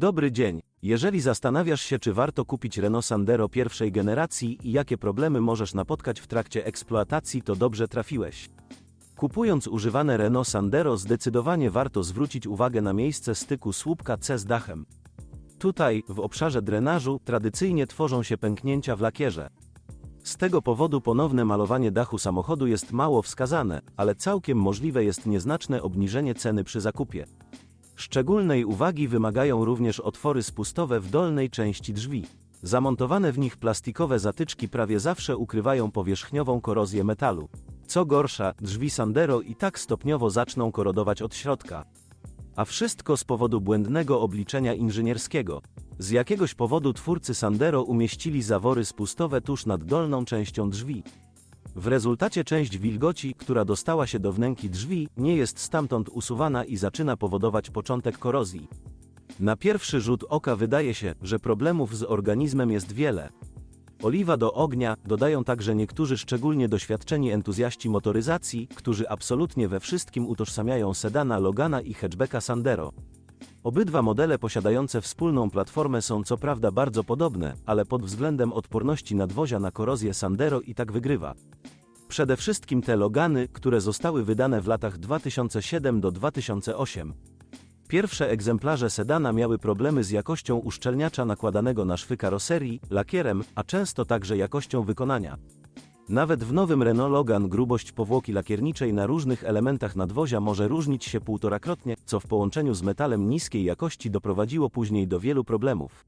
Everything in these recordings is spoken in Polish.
Dobry dzień. Jeżeli zastanawiasz się, czy warto kupić Renault Sandero pierwszej generacji i jakie problemy możesz napotkać w trakcie eksploatacji, to dobrze trafiłeś. Kupując używane Renault Sandero, zdecydowanie warto zwrócić uwagę na miejsce styku słupka C z dachem. Tutaj, w obszarze drenażu, tradycyjnie tworzą się pęknięcia w lakierze. Z tego powodu ponowne malowanie dachu samochodu jest mało wskazane, ale całkiem możliwe jest nieznaczne obniżenie ceny przy zakupie. Szczególnej uwagi wymagają również otwory spustowe w dolnej części drzwi. Zamontowane w nich plastikowe zatyczki prawie zawsze ukrywają powierzchniową korozję metalu. Co gorsza, drzwi Sandero i tak stopniowo zaczną korodować od środka. A wszystko z powodu błędnego obliczenia inżynierskiego. Z jakiegoś powodu twórcy Sandero umieścili zawory spustowe tuż nad dolną częścią drzwi. W rezultacie część wilgoci, która dostała się do wnęki drzwi, nie jest stamtąd usuwana i zaczyna powodować początek korozji. Na pierwszy rzut oka wydaje się, że problemów z organizmem jest wiele. Oliwa do ognia dodają także niektórzy szczególnie doświadczeni entuzjaści motoryzacji, którzy absolutnie we wszystkim utożsamiają sedana Logana i hatchbacka Sandero. Obydwa modele posiadające wspólną platformę są co prawda bardzo podobne, ale pod względem odporności nadwozia na korozję Sandero i tak wygrywa. Przede wszystkim te Logany, które zostały wydane w latach 2007 do 2008. Pierwsze egzemplarze sedana miały problemy z jakością uszczelniacza nakładanego na szwy karoserii, lakierem, a często także jakością wykonania. Nawet w nowym Renault Logan grubość powłoki lakierniczej na różnych elementach nadwozia może różnić się półtorakrotnie, co w połączeniu z metalem niskiej jakości doprowadziło później do wielu problemów.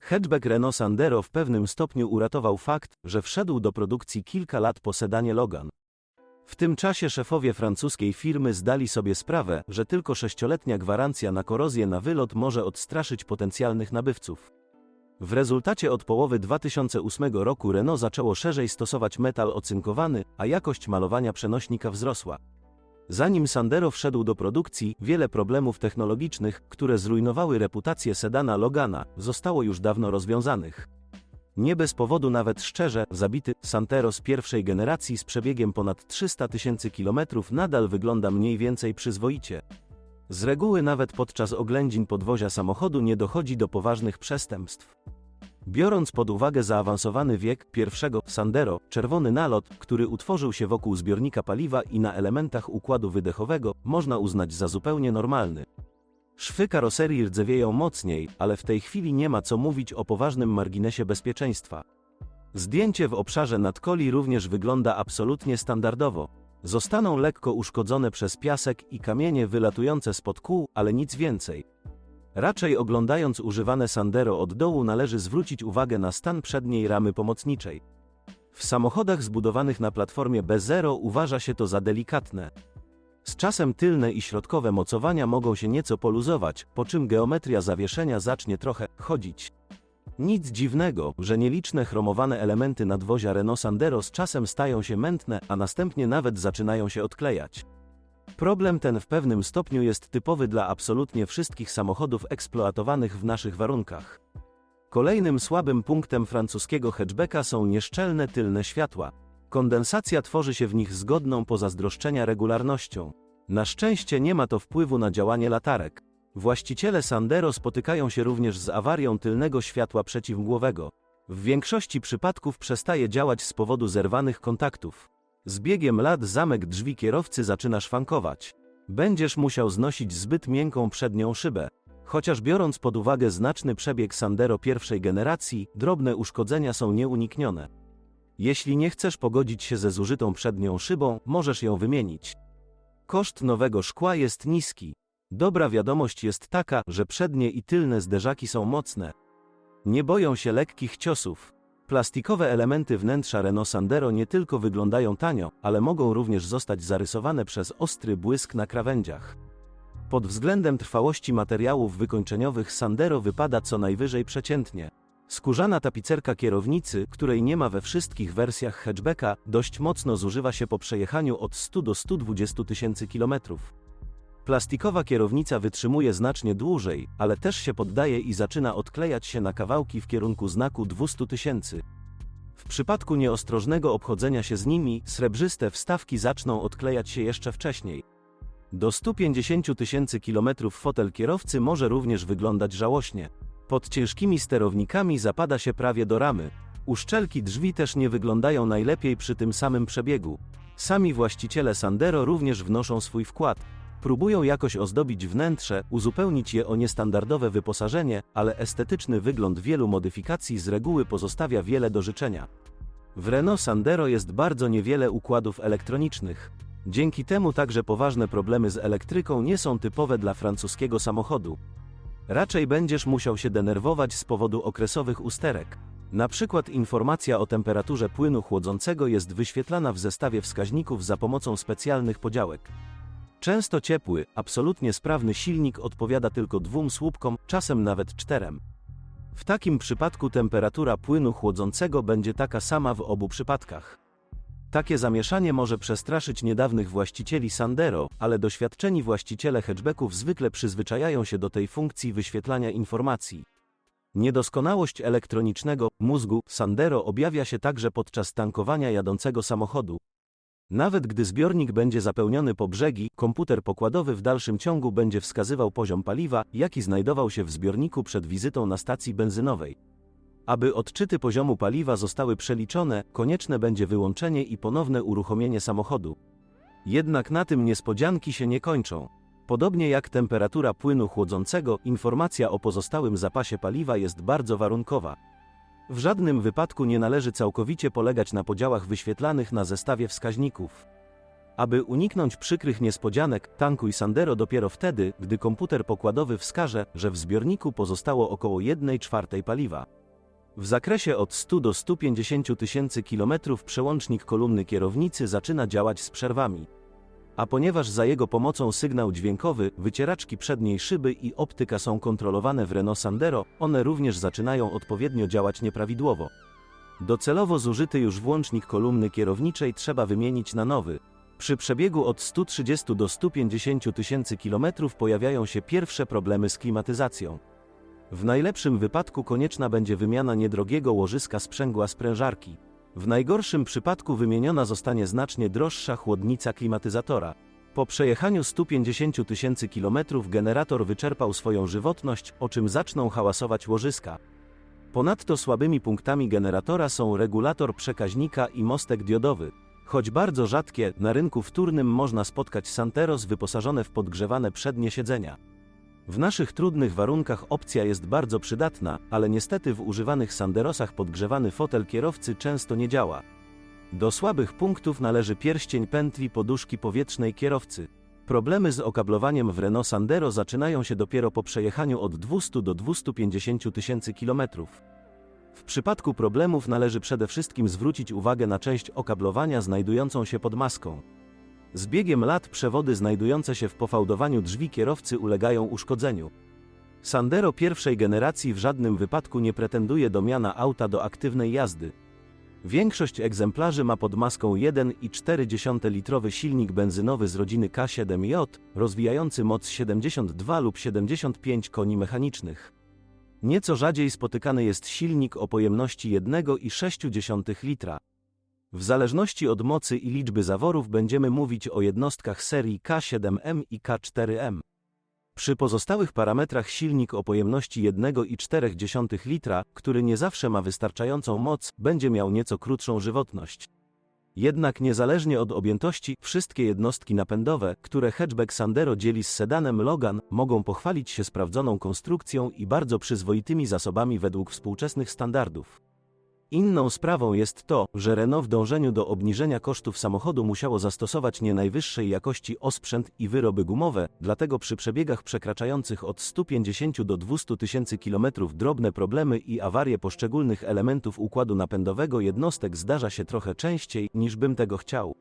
Hatchback Renault Sandero w pewnym stopniu uratował fakt, że wszedł do produkcji kilka lat po sedanie Logan. W tym czasie szefowie francuskiej firmy zdali sobie sprawę, że tylko sześcioletnia gwarancja na korozję na wylot może odstraszyć potencjalnych nabywców. W rezultacie od połowy 2008 roku Renault zaczęło szerzej stosować metal ocynkowany, a jakość malowania przenośnika wzrosła. Zanim Sandero wszedł do produkcji, wiele problemów technologicznych, które zrujnowały reputację sedana Logana, zostało już dawno rozwiązanych. Nie bez powodu nawet szczerze, zabity Santero z pierwszej generacji z przebiegiem ponad 300 tysięcy kilometrów nadal wygląda mniej więcej przyzwoicie. Z reguły nawet podczas oględzin podwozia samochodu nie dochodzi do poważnych przestępstw. Biorąc pod uwagę zaawansowany wiek pierwszego Sandero, czerwony nalot, który utworzył się wokół zbiornika paliwa i na elementach układu wydechowego, można uznać za zupełnie normalny. Szwy karoserii rdzewieją mocniej, ale w tej chwili nie ma co mówić o poważnym marginesie bezpieczeństwa. Zdjęcie w obszarze nadkoli również wygląda absolutnie standardowo. Zostaną lekko uszkodzone przez piasek i kamienie wylatujące spod kół, ale nic więcej. Raczej oglądając używane Sandero od dołu należy zwrócić uwagę na stan przedniej ramy pomocniczej. W samochodach zbudowanych na platformie B0 uważa się to za delikatne. Z czasem tylne i środkowe mocowania mogą się nieco poluzować, po czym geometria zawieszenia zacznie trochę chodzić. Nic dziwnego, że nieliczne chromowane elementy nadwozia Renault Sandero z czasem stają się mętne, a następnie nawet zaczynają się odklejać. Problem ten w pewnym stopniu jest typowy dla absolutnie wszystkich samochodów eksploatowanych w naszych warunkach. Kolejnym słabym punktem francuskiego hatchbacka są nieszczelne tylne światła. Kondensacja tworzy się w nich zgodną pozazdroszczenia regularnością. Na szczęście nie ma to wpływu na działanie latarek. Właściciele Sandero spotykają się również z awarią tylnego światła przeciwmgłowego. W większości przypadków przestaje działać z powodu zerwanych kontaktów. Z biegiem lat zamek drzwi kierowcy zaczyna szwankować. Będziesz musiał znosić zbyt miękką przednią szybę. Chociaż biorąc pod uwagę znaczny przebieg Sandero pierwszej generacji, drobne uszkodzenia są nieuniknione. Jeśli nie chcesz pogodzić się ze zużytą przednią szybą, możesz ją wymienić. Koszt nowego szkła jest niski. Dobra wiadomość jest taka, że przednie i tylne zderzaki są mocne. Nie boją się lekkich ciosów. Plastikowe elementy wnętrza Renault Sandero nie tylko wyglądają tanio, ale mogą również zostać zarysowane przez ostry błysk na krawędziach. Pod względem trwałości materiałów wykończeniowych Sandero wypada co najwyżej przeciętnie. Skórzana tapicerka kierownicy, której nie ma we wszystkich wersjach hatchbacka, dość mocno zużywa się po przejechaniu od 100 do 120 tysięcy kilometrów. Plastikowa kierownica wytrzymuje znacznie dłużej, ale też się poddaje i zaczyna odklejać się na kawałki w kierunku znaku 200 tysięcy. W przypadku nieostrożnego obchodzenia się z nimi, srebrzyste wstawki zaczną odklejać się jeszcze wcześniej. Do 150 tysięcy kilometrów fotel kierowcy może również wyglądać żałośnie. Pod ciężkimi sterownikami zapada się prawie do ramy. Uszczelki drzwi też nie wyglądają najlepiej przy tym samym przebiegu. Sami właściciele Sandero również wnoszą swój wkład. Próbują jakoś ozdobić wnętrze, uzupełnić je o niestandardowe wyposażenie, ale estetyczny wygląd wielu modyfikacji z reguły pozostawia wiele do życzenia. W Renault Sandero jest bardzo niewiele układów elektronicznych. Dzięki temu także poważne problemy z elektryką nie są typowe dla francuskiego samochodu. Raczej będziesz musiał się denerwować z powodu okresowych usterek. Na przykład informacja o temperaturze płynu chłodzącego jest wyświetlana w zestawie wskaźników za pomocą specjalnych podziałek. Często ciepły, absolutnie sprawny silnik odpowiada tylko dwóm słupkom, czasem nawet czterem. W takim przypadku temperatura płynu chłodzącego będzie taka sama w obu przypadkach. Takie zamieszanie może przestraszyć niedawnych właścicieli Sandero, ale doświadczeni właściciele hatchbacków zwykle przyzwyczajają się do tej funkcji wyświetlania informacji. Niedoskonałość elektronicznego mózgu Sandero objawia się także podczas tankowania jadącego samochodu. Nawet gdy zbiornik będzie zapełniony po brzegi, komputer pokładowy w dalszym ciągu będzie wskazywał poziom paliwa, jaki znajdował się w zbiorniku przed wizytą na stacji benzynowej. Aby odczyty poziomu paliwa zostały przeliczone, konieczne będzie wyłączenie i ponowne uruchomienie samochodu. Jednak na tym niespodzianki się nie kończą. Podobnie jak temperatura płynu chłodzącego, informacja o pozostałym zapasie paliwa jest bardzo warunkowa. W żadnym wypadku nie należy całkowicie polegać na podziałach wyświetlanych na zestawie wskaźników. Aby uniknąć przykrych niespodzianek, tankuj Sandero dopiero wtedy, gdy komputer pokładowy wskaże, że w zbiorniku pozostało około 1 czwartej paliwa. W zakresie od 100 do 150 tysięcy kilometrów przełącznik kolumny kierownicy zaczyna działać z przerwami. A ponieważ za jego pomocą sygnał dźwiękowy, wycieraczki przedniej szyby i optyka są kontrolowane w Renault Sandero, one również zaczynają odpowiednio działać nieprawidłowo. Docelowo zużyty już włącznik kolumny kierowniczej trzeba wymienić na nowy. Przy przebiegu od 130 do 150 tysięcy kilometrów pojawiają się pierwsze problemy z klimatyzacją. W najlepszym wypadku konieczna będzie wymiana niedrogiego łożyska sprzęgła sprężarki. W najgorszym przypadku wymieniona zostanie znacznie droższa chłodnica klimatyzatora. Po przejechaniu 150 tysięcy kilometrów generator wyczerpał swoją żywotność, o czym zaczną hałasować łożyska. Ponadto słabymi punktami generatora są regulator przekaźnika i mostek diodowy. Choć bardzo rzadkie, na rynku wtórnym można spotkać Santeros wyposażone w podgrzewane przednie siedzenia. W naszych trudnych warunkach opcja jest bardzo przydatna, ale niestety w używanych Sanderosach podgrzewany fotel kierowcy często nie działa. Do słabych punktów należy pierścień pętli poduszki powietrznej kierowcy. Problemy z okablowaniem w Renault Sandero zaczynają się dopiero po przejechaniu od 200 do 250 tysięcy kilometrów. W przypadku problemów należy przede wszystkim zwrócić uwagę na część okablowania znajdującą się pod maską. Z biegiem lat przewody znajdujące się w pofałdowaniu drzwi kierowcy ulegają uszkodzeniu. Sandero pierwszej generacji w żadnym wypadku nie pretenduje do miana auta do aktywnej jazdy. Większość egzemplarzy ma pod maską 1,4 litrowy silnik benzynowy z rodziny K7J, rozwijający moc 72 lub 75 koni mechanicznych. Nieco rzadziej spotykany jest silnik o pojemności 1,6 litra. W zależności od mocy i liczby zaworów będziemy mówić o jednostkach serii K7M i K4M. Przy pozostałych parametrach silnik o pojemności 1,4 litra, który nie zawsze ma wystarczającą moc, będzie miał nieco krótszą żywotność. Jednak niezależnie od objętości, wszystkie jednostki napędowe, które hatchback Sandero dzieli z sedanem Logan, mogą pochwalić się sprawdzoną konstrukcją i bardzo przyzwoitymi zasobami według współczesnych standardów. Inną sprawą jest to, że Renault w dążeniu do obniżenia kosztów samochodu musiało zastosować nie najwyższej jakości osprzęt i wyroby gumowe, dlatego przy przebiegach przekraczających od 150 do 200 tysięcy kilometrów drobne problemy i awarie poszczególnych elementów układu napędowego jednostek zdarza się trochę częściej, niż bym tego chciał.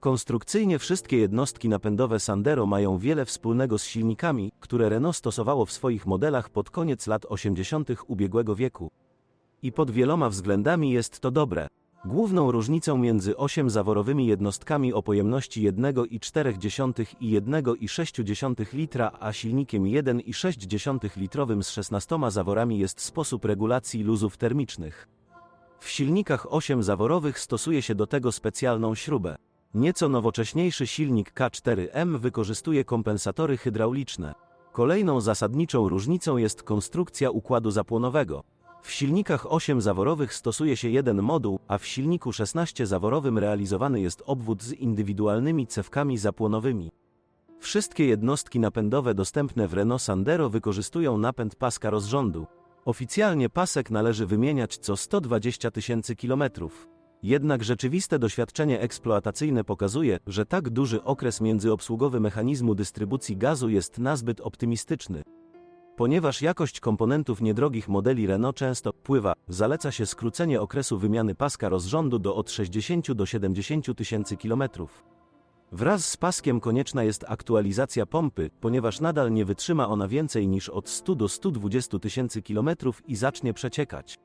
Konstrukcyjnie wszystkie jednostki napędowe Sandero mają wiele wspólnego z silnikami, które Renault stosowało w swoich modelach pod koniec lat 80. ubiegłego wieku. I pod wieloma względami jest to dobre. Główną różnicą między 8-zaworowymi jednostkami o pojemności 1,4 i 1,6 litra a silnikiem 1,6 litrowym z 16 zaworami jest sposób regulacji luzów termicznych. W silnikach 8-zaworowych stosuje się do tego specjalną śrubę. Nieco nowocześniejszy silnik K4M wykorzystuje kompensatory hydrauliczne. Kolejną zasadniczą różnicą jest konstrukcja układu zapłonowego. W silnikach 8-zaworowych stosuje się jeden moduł, a w silniku 16-zaworowym realizowany jest obwód z indywidualnymi cewkami zapłonowymi. Wszystkie jednostki napędowe dostępne w Renault Sandero wykorzystują napęd paska rozrządu. Oficjalnie pasek należy wymieniać co 120 tysięcy kilometrów. Jednak rzeczywiste doświadczenie eksploatacyjne pokazuje, że tak duży okres międzyobsługowy mechanizmu dystrybucji gazu jest nazbyt optymistyczny. Ponieważ jakość komponentów niedrogich modeli Renault często pływa, zaleca się skrócenie okresu wymiany paska rozrządu do od 60 do 70 tysięcy kilometrów. Wraz z paskiem konieczna jest aktualizacja pompy, ponieważ nadal nie wytrzyma ona więcej niż od 100 do 120 tysięcy kilometrów i zacznie przeciekać.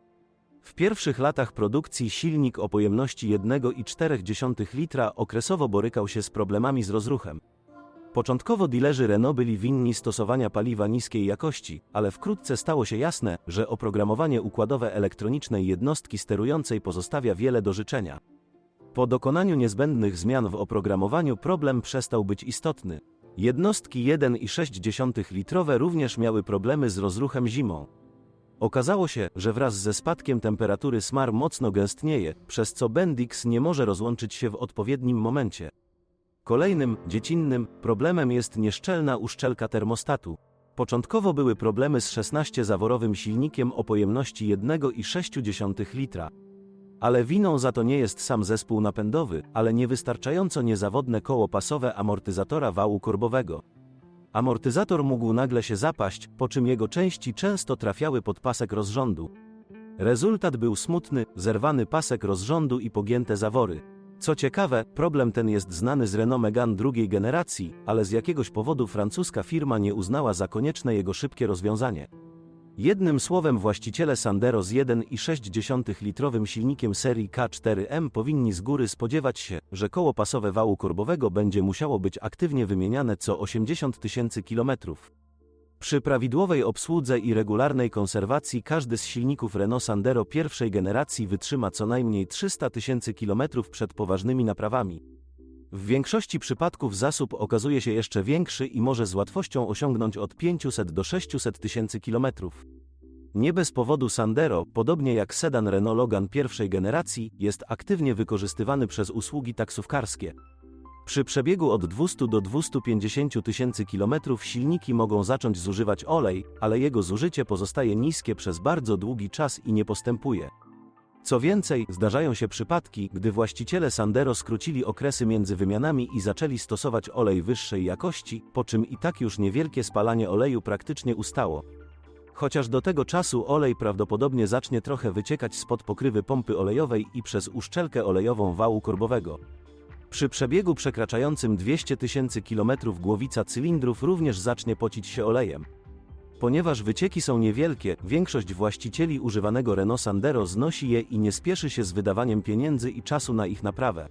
W pierwszych latach produkcji silnik o pojemności 1,4 litra okresowo borykał się z problemami z rozruchem. Początkowo dilerzy Renault byli winni stosowania paliwa niskiej jakości, ale wkrótce stało się jasne, że oprogramowanie układowe elektronicznej jednostki sterującej pozostawia wiele do życzenia. Po dokonaniu niezbędnych zmian w oprogramowaniu problem przestał być istotny. Jednostki 1,6 litrowe również miały problemy z rozruchem zimą. Okazało się, że wraz ze spadkiem temperatury smar mocno gęstnieje, przez co Bendix nie może rozłączyć się w odpowiednim momencie. Kolejnym, dziecinnym, problemem jest nieszczelna uszczelka termostatu. Początkowo były problemy z 16-zaworowym silnikiem o pojemności 1,6 litra. Ale winą za to nie jest sam zespół napędowy, ale niewystarczająco niezawodne koło pasowe amortyzatora wału korbowego. Amortyzator mógł nagle się zapaść, po czym jego części często trafiały pod pasek rozrządu. Rezultat był smutny, zerwany pasek rozrządu i pogięte zawory. Co ciekawe, problem ten jest znany z Renault Megane drugiej generacji, ale z jakiegoś powodu francuska firma nie uznała za konieczne jego szybkie rozwiązanie. Jednym słowem właściciele Sandero z 1,6-litrowym silnikiem serii K4M powinni z góry spodziewać się, że koło pasowe wału korbowego będzie musiało być aktywnie wymieniane co 80 tysięcy kilometrów. Przy prawidłowej obsłudze i regularnej konserwacji każdy z silników Renault Sandero pierwszej generacji wytrzyma co najmniej 300 tysięcy kilometrów przed poważnymi naprawami. W większości przypadków zasób okazuje się jeszcze większy i może z łatwością osiągnąć od 500 do 600 tysięcy kilometrów. Nie bez powodu Sandero, podobnie jak sedan Renault Logan pierwszej generacji, jest aktywnie wykorzystywany przez usługi taksówkarskie. Przy przebiegu od 200 do 250 tysięcy kilometrów silniki mogą zacząć zużywać olej, ale jego zużycie pozostaje niskie przez bardzo długi czas i nie postępuje. Co więcej, zdarzają się przypadki, gdy właściciele Sandero skrócili okresy między wymianami i zaczęli stosować olej wyższej jakości, po czym i tak już niewielkie spalanie oleju praktycznie ustało. Chociaż do tego czasu olej prawdopodobnie zacznie trochę wyciekać spod pokrywy pompy olejowej i przez uszczelkę olejową wału korbowego. Przy przebiegu przekraczającym 200 tysięcy kilometrów głowica cylindrów również zacznie pocić się olejem. Ponieważ wycieki są niewielkie, większość właścicieli używanego Renault Sandero znosi je i nie spieszy się z wydawaniem pieniędzy i czasu na ich naprawę.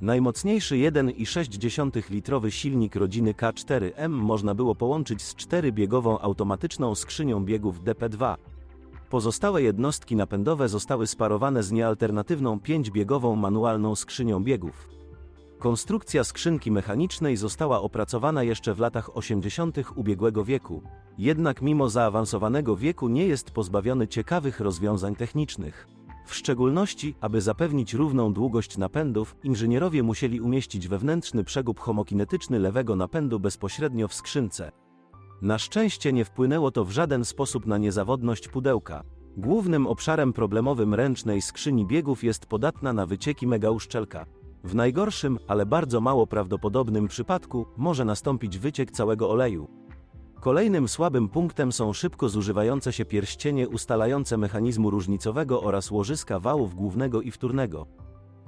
Najmocniejszy 1,6-litrowy silnik rodziny K4M można było połączyć z czterybiegową automatyczną skrzynią biegów DP2. Pozostałe jednostki napędowe zostały sparowane z niealternatywną 5-biegową manualną skrzynią biegów. Konstrukcja skrzynki mechanicznej została opracowana jeszcze w latach 80. ubiegłego wieku, jednak mimo zaawansowanego wieku nie jest pozbawiony ciekawych rozwiązań technicznych. W szczególności, aby zapewnić równą długość napędów, inżynierowie musieli umieścić wewnętrzny przegub homokinetyczny lewego napędu bezpośrednio w skrzynce. Na szczęście nie wpłynęło to w żaden sposób na niezawodność pudełka. Głównym obszarem problemowym ręcznej skrzyni biegów jest podatna na wycieki megauszczelka. W najgorszym, ale bardzo mało prawdopodobnym przypadku może nastąpić wyciek całego oleju. Kolejnym słabym punktem są szybko zużywające się pierścienie ustalające mechanizmu różnicowego oraz łożyska wałów głównego i wtórnego.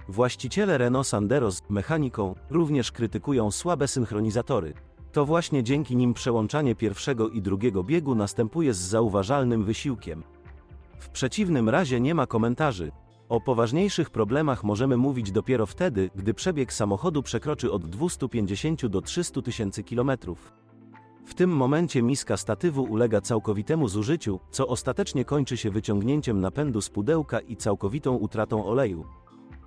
Właściciele Renault Sandero z mechaniką również krytykują słabe synchronizatory. To właśnie dzięki nim przełączanie pierwszego i drugiego biegu następuje z zauważalnym wysiłkiem. W przeciwnym razie nie ma komentarzy. O poważniejszych problemach możemy mówić dopiero wtedy, gdy przebieg samochodu przekroczy od 250 do 300 tysięcy kilometrów. W tym momencie miska statywu ulega całkowitemu zużyciu, co ostatecznie kończy się wyciągnięciem napędu z pudełka i całkowitą utratą oleju.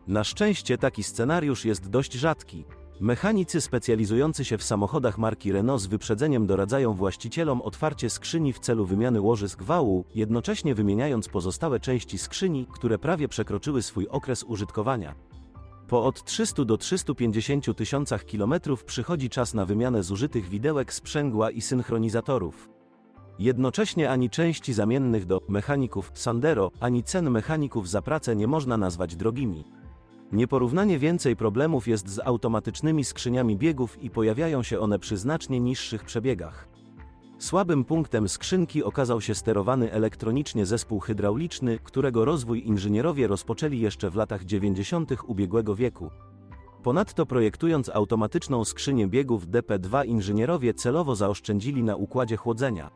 Na szczęście taki scenariusz jest dość rzadki. Mechanicy specjalizujący się w samochodach marki Renault z wyprzedzeniem doradzają właścicielom otwarcie skrzyni w celu wymiany łożysk wału, jednocześnie wymieniając pozostałe części skrzyni, które prawie przekroczyły swój okres użytkowania. Po od 300 do 350 tysiącach kilometrów przychodzi czas na wymianę zużytych widełek sprzęgła i synchronizatorów. Jednocześnie ani części zamiennych do mechaników Sandero, ani cen mechaników za pracę nie można nazwać drogimi. Nieporównanie więcej problemów jest z automatycznymi skrzyniami biegów i pojawiają się one przy znacznie niższych przebiegach. Słabym punktem skrzynki okazał się sterowany elektronicznie zespół hydrauliczny, którego rozwój inżynierowie rozpoczęli jeszcze w latach 90. ubiegłego wieku. Ponadto projektując automatyczną skrzynię biegów DP2 inżynierowie celowo zaoszczędzili na układzie chłodzenia.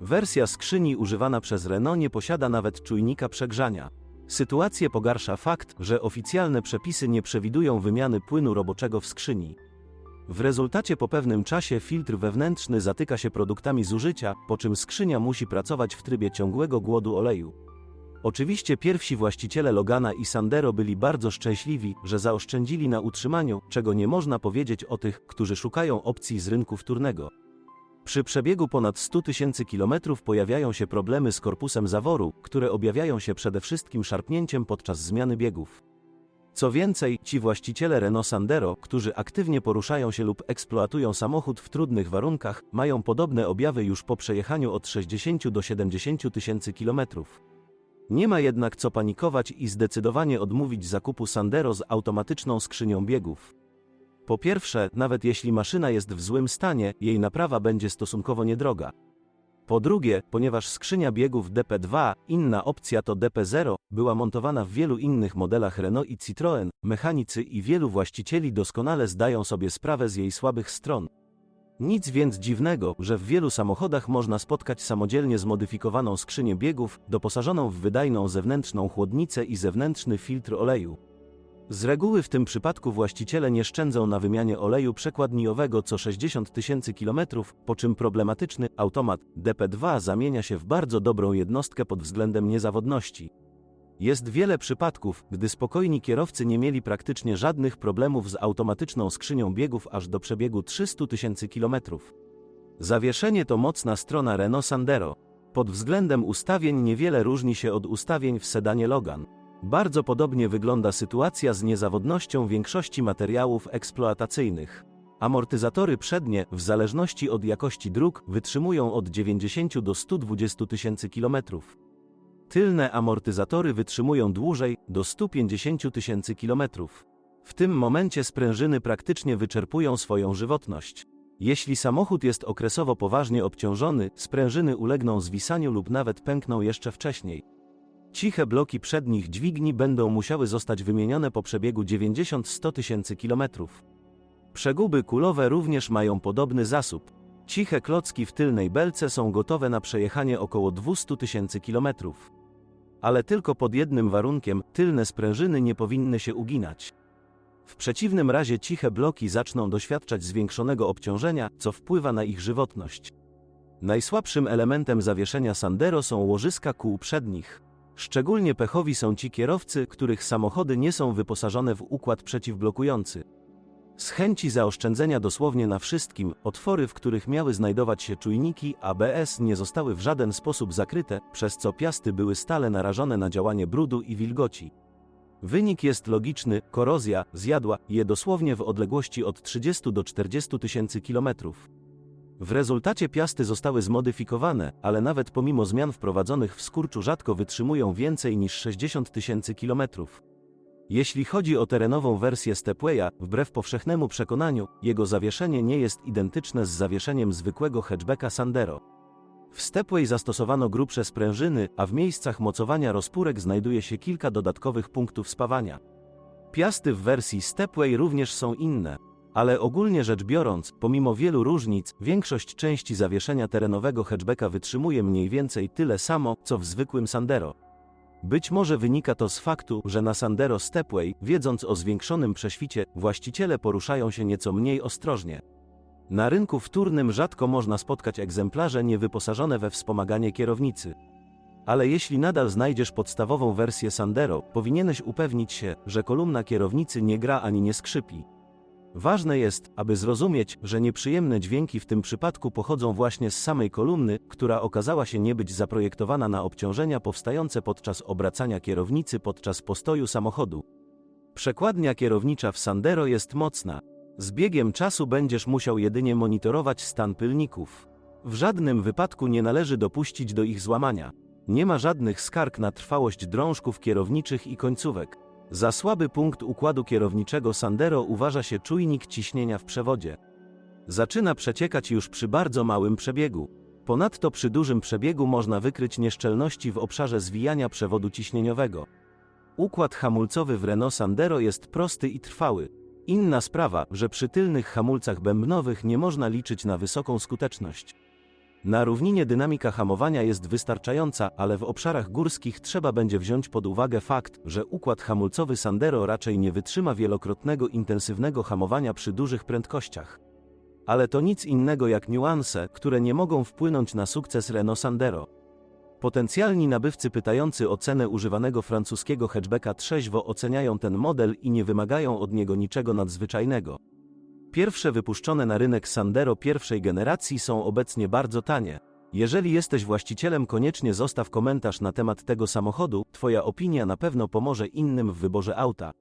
Wersja skrzyni używana przez Renault nie posiada nawet czujnika przegrzania. Sytuację pogarsza fakt, że oficjalne przepisy nie przewidują wymiany płynu roboczego w skrzyni. W rezultacie po pewnym czasie filtr wewnętrzny zatyka się produktami zużycia, po czym skrzynia musi pracować w trybie ciągłego głodu oleju. Oczywiście pierwsi właściciele Logana i Sandero byli bardzo szczęśliwi, że zaoszczędzili na utrzymaniu, czego nie można powiedzieć o tych, którzy szukają opcji z rynku wtórnego. Przy przebiegu ponad 100 tysięcy kilometrów pojawiają się problemy z korpusem zaworu, które objawiają się przede wszystkim szarpnięciem podczas zmiany biegów. Co więcej, ci właściciele Renault Sandero, którzy aktywnie poruszają się lub eksploatują samochód w trudnych warunkach, mają podobne objawy już po przejechaniu od 60 do 70 tysięcy kilometrów. Nie ma jednak co panikować i zdecydowanie odmówić zakupu Sandero z automatyczną skrzynią biegów. Po pierwsze, nawet jeśli maszyna jest w złym stanie, jej naprawa będzie stosunkowo niedroga. Po drugie, ponieważ skrzynia biegów DP2, inna opcja to DP0, była montowana w wielu innych modelach Renault i Citroën, mechanicy i wielu właścicieli doskonale zdają sobie sprawę z jej słabych stron. Nic więc dziwnego, że w wielu samochodach można spotkać samodzielnie zmodyfikowaną skrzynię biegów, doposażoną w wydajną zewnętrzną chłodnicę i zewnętrzny filtr oleju. Z reguły w tym przypadku właściciele nie szczędzą na wymianie oleju przekładniowego co 60 tysięcy kilometrów, po czym problematyczny automat DP2 zamienia się w bardzo dobrą jednostkę pod względem niezawodności. Jest wiele przypadków, gdy spokojni kierowcy nie mieli praktycznie żadnych problemów z automatyczną skrzynią biegów aż do przebiegu 300 tysięcy kilometrów. Zawieszenie to mocna strona Renault Sandero. Pod względem ustawień niewiele różni się od ustawień w sedanie Logan. Bardzo podobnie wygląda sytuacja z niezawodnością większości materiałów eksploatacyjnych. Amortyzatory przednie, w zależności od jakości dróg, wytrzymują od 90 do 120 tysięcy kilometrów. Tylne amortyzatory wytrzymują dłużej, do 150 tysięcy kilometrów. W tym momencie sprężyny praktycznie wyczerpują swoją żywotność. Jeśli samochód jest okresowo poważnie obciążony, sprężyny ulegną zwisaniu lub nawet pękną jeszcze wcześniej. Ciche bloki przednich dźwigni będą musiały zostać wymienione po przebiegu 90-100 tysięcy kilometrów. Przeguby kulowe również mają podobny zasób. Ciche klocki w tylnej belce są gotowe na przejechanie około 200 tysięcy kilometrów. Ale tylko pod jednym warunkiem, tylne sprężyny nie powinny się uginać. W przeciwnym razie ciche bloki zaczną doświadczać zwiększonego obciążenia, co wpływa na ich żywotność. Najsłabszym elementem zawieszenia Sandero są łożyska kół przednich. Szczególnie pechowi są ci kierowcy, których samochody nie są wyposażone w układ przeciwblokujący. Z chęci zaoszczędzenia dosłownie na wszystkim, otwory, w których miały znajdować się czujniki ABS nie zostały w żaden sposób zakryte, przez co piasty były stale narażone na działanie brudu i wilgoci. Wynik jest logiczny, korozja zjadła je dosłownie w odległości od 30 do 40 tysięcy kilometrów. W rezultacie piasty zostały zmodyfikowane, ale nawet pomimo zmian wprowadzonych w skurczu rzadko wytrzymują więcej niż 60 tysięcy kilometrów. Jeśli chodzi o terenową wersję Stepwaya, wbrew powszechnemu przekonaniu, jego zawieszenie nie jest identyczne z zawieszeniem zwykłego hatchbacka Sandero. W Stepway zastosowano grubsze sprężyny, a w miejscach mocowania rozpórek znajduje się kilka dodatkowych punktów spawania. Piasty w wersji Stepway również są inne, ale ogólnie rzecz biorąc, pomimo wielu różnic, większość części zawieszenia terenowego hatchbacka wytrzymuje mniej więcej tyle samo, co w zwykłym Sandero. Być może wynika to z faktu, że na Sandero Stepway, wiedząc o zwiększonym prześwicie, właściciele poruszają się nieco mniej ostrożnie. Na rynku wtórnym rzadko można spotkać egzemplarze niewyposażone we wspomaganie kierownicy. Ale jeśli nadal znajdziesz podstawową wersję Sandero, powinieneś upewnić się, że kolumna kierownicy nie gra ani nie skrzypi. Ważne jest, aby zrozumieć, że nieprzyjemne dźwięki w tym przypadku pochodzą właśnie z samej kolumny, która okazała się nie być zaprojektowana na obciążenia powstające podczas obracania kierownicy podczas postoju samochodu. Przekładnia kierownicza w Sandero jest mocna. Z biegiem czasu będziesz musiał jedynie monitorować stan pylników. W żadnym wypadku nie należy dopuścić do ich złamania. Nie ma żadnych skarg na trwałość drążków kierowniczych i końcówek. Za słaby punkt układu kierowniczego Sandero uważa się czujnik ciśnienia w przewodzie. Zaczyna przeciekać już przy bardzo małym przebiegu. Ponadto przy dużym przebiegu można wykryć nieszczelności w obszarze zwijania przewodu ciśnieniowego. Układ hamulcowy w Renault Sandero jest prosty i trwały. Inna sprawa, że przy tylnych hamulcach bębnowych nie można liczyć na wysoką skuteczność. Na równinie dynamika hamowania jest wystarczająca, ale w obszarach górskich trzeba będzie wziąć pod uwagę fakt, że układ hamulcowy Sandero raczej nie wytrzyma wielokrotnego intensywnego hamowania przy dużych prędkościach. Ale to nic innego jak niuanse, które nie mogą wpłynąć na sukces Renault Sandero. Potencjalni nabywcy pytający o cenę używanego francuskiego hatchbacka trzeźwo oceniają ten model i nie wymagają od niego niczego nadzwyczajnego. Pierwsze wypuszczone na rynek Sandero pierwszej generacji są obecnie bardzo tanie. Jeżeli jesteś właścicielem, koniecznie zostaw komentarz na temat tego samochodu, Twoja opinia na pewno pomoże innym w wyborze auta.